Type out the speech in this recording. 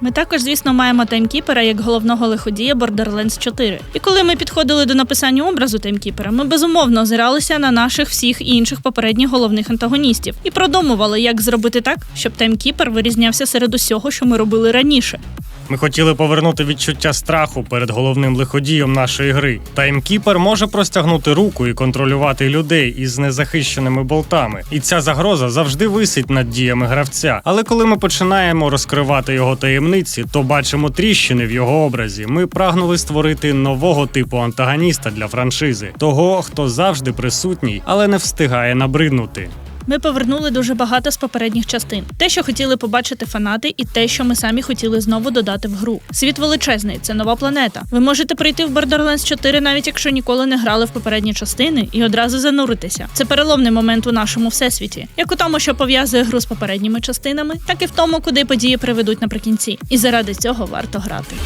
Ми також, звісно, маємо таймкіпера як головного лиходія Borderlands 4. І коли ми підходили до написання образу таймкіпера, ми безумовно озиралися на наших всіх інших попередніх головних антагоністів і продумували, як зробити так, щоб таймкіпер вирізнявся серед усього, що ми робили раніше. Ми хотіли повернути відчуття страху перед головним лиходієм нашої гри. Таймкіпер може простягнути руку і контролювати людей із незахищеними болтами. І ця загроза завжди висить над діями гравця. Але коли ми починаємо розкривати його таємниці, то бачимо тріщини в його образі. Ми прагнули створити нового типу антагоніста для франшизи, того, хто завжди присутній, але не встигає набриднути. Ми повернули дуже багато з попередніх частин. Те, що хотіли побачити фанати, і те, що ми самі хотіли знову додати в гру. Світ величезний, це нова планета. Ви можете прийти в Borderlands 4, навіть якщо ніколи не грали в попередні частини, і одразу зануритися. Це переломний момент у нашому всесвіті, як у тому, що пов'язує гру з попередніми частинами, так і в тому, куди події приведуть наприкінці. І заради цього варто грати.